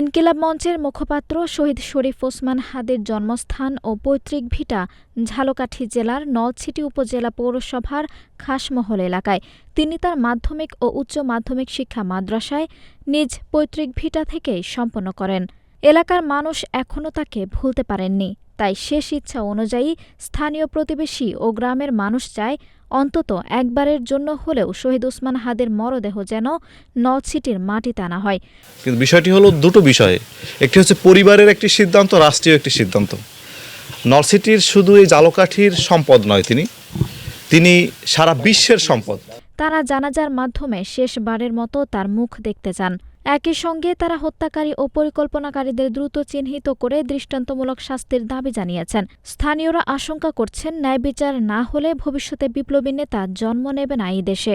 ইনকিলাব মঞ্চের মুখপাত্র শহীদ শরীফ ওসমান হাদের জন্মস্থান ও পৈতৃক ভিটা ঝালকাঠি জেলার নলছিটি উপজেলা পৌরসভার খাসমহল এলাকায়। তিনি তার মাধ্যমিক ও উচ্চ মাধ্যমিক শিক্ষা মাদ্রাসায় নিজ পৈতৃক ভিটা থেকেই সম্পন্ন করেন। এলাকার মানুষ এখনও তাকে ভুলতে পারেননি তাই শেষ ইচ্ছা অনুযায়ী স্থানীয় প্রতিবেশী ও গ্রামের মানুষ চায় অন্তত একবারের জন্য হলেও শহীদ ওসমান হাদের মরদেহ যেন নলছিটির মাটিতে আনা হয়। কিন্তু বিষয়টি হলো দুটো বিষয়ে। একটি হচ্ছে পরিবারের একটি সিদ্ধান্ত রাষ্ট্রীয় একটি সিদ্ধান্ত। নলসিটির শুধু এই জালকাঠির সম্পদ নয় তিনি তিনি সারা বিশ্বের সম্পদ। তারা জানাজার মাধ্যমে শেষবারের মতো তার মুখ দেখতে চান। একই সঙ্গে তারা হত্যাকারী ও পরিকল্পনাকারীদের দ্রুত চিহ্নিত করে দৃষ্টান্তমূলক শাস্তির দাবি জানিয়েছেন। স্থানীয়রা আশঙ্কা করছেন, ন্যায় বিচার না হলে ভবিষ্যতে বিপ্লবী নেতা জন্ম নেবেন এই দেশে।